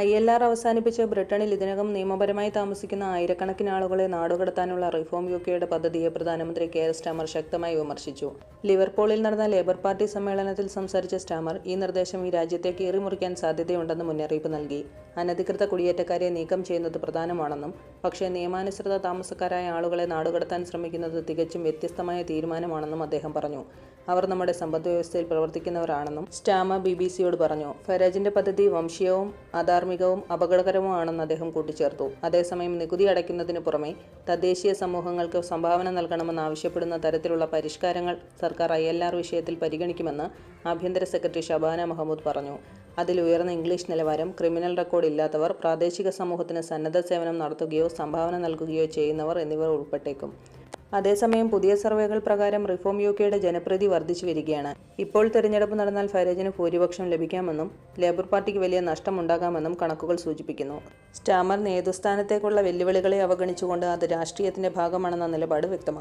I L R അവസാനിപ്പിച്ച് ബ്രിട്ടനിൽ ഇതിനകം നിയമപരമായി താമസിക്കുന്ന ആയിരക്കണക്കിന് ആളുകളെ നാടുകടത്താനുള്ള റിഫോം യു കെയുടെ പദ്ധതിയെ പ്രധാനമന്ത്രി കെയർ സ്റ്റാമർ ശക്തമായി വിമർശിച്ചു. ലിവർപൂളിൽ നടന്ന ലേബർ പാർട്ടി സമ്മേളനത്തിൽ സംസാരിച്ച സ്റ്റാമർ ഈ നിർദ്ദേശം ഈ രാജ്യത്തെ കീറിമുറിക്കാൻ സാധ്യതയുണ്ടെന്ന് മുന്നറിയിപ്പ് നൽകി. അനധികൃത കുടിയേറ്റക്കാരെ നീക്കം ചെയ്യുന്നത് പ്രധാനമാണെന്നും പക്ഷേ നിയമാനുസൃത താമസക്കാരായ ആളുകളെ നാടുകടത്താൻ ശ്രമിക്കുന്നത് തികച്ചും വ്യത്യസ്തമായ തീരുമാനമാണെന്നും അദ്ദേഹം പറഞ്ഞു. അവർ നമ്മുടെ സമ്പദ്വ്യവസ്ഥയിൽ പ്രവർത്തിക്കുന്നവരാണെന്നും സ്റ്റാമ ബി ബി സിയോട് പറഞ്ഞു. ഫെരാജിന്റെ പദ്ധതി വംശീയവും അധാർമികവും അപകടകരവുമാണെന്ന് അദ്ദേഹം കൂട്ടിച്ചേർത്തു. അതേസമയം നികുതി അടയ്ക്കുന്നതിന് പുറമെ തദ്ദേശീയ സമൂഹങ്ങൾക്ക് സംഭാവന നൽകണമെന്ന് ആവശ്യപ്പെടുന്ന തരത്തിലുള്ള പരിഷ്കാരങ്ങൾ സർക്കാർ ഐ എൽ ആർ വിഷയത്തിൽ പരിഗണിക്കുമെന്ന് ആഭ്യന്തര സെക്രട്ടറി ഷബാന മഹമ്മൂദ് പറഞ്ഞു. അതിൽ ഉയർന്ന ഇംഗ്ലീഷ് നിലവാരം ക്രിമിനൽ റെക്കോർഡ് ഇല്ലാത്തവർ പ്രാദേശിക സമൂഹത്തിന് സന്നദ്ധ സേവനം നടത്തുകയോ സംഭാവന നൽകുകയോ ചെയ്യുന്നവർ എന്നിവർ ഉൾപ്പെട്ടേക്കും. അതേസമയം പുതിയ സർവേകൾ പ്രകാരം റിഫോം യു കെയുടെ ജനപ്രീതി വർദ്ധിച്ചു വരികയാണ്. ഇപ്പോൾ തെരഞ്ഞെടുപ്പ് നടന്നാൽ ഫരേജിന് ഭൂരിപക്ഷം ലഭിക്കാമെന്നും ലേബർ പാർട്ടിക്ക് വലിയ നഷ്ടമുണ്ടാകാമെന്നും കണക്കുകൾ സൂചിപ്പിക്കുന്നു. സ്റ്റാമർ നേതൃസ്ഥാനത്തേക്കുള്ള വെല്ലുവിളികളെ അവഗണിച്ചുകൊണ്ട് അത് രാഷ്ട്രീയത്തിന്റെ ഭാഗമാണെന്ന നിലപാട് വ്യക്തമാക്കി.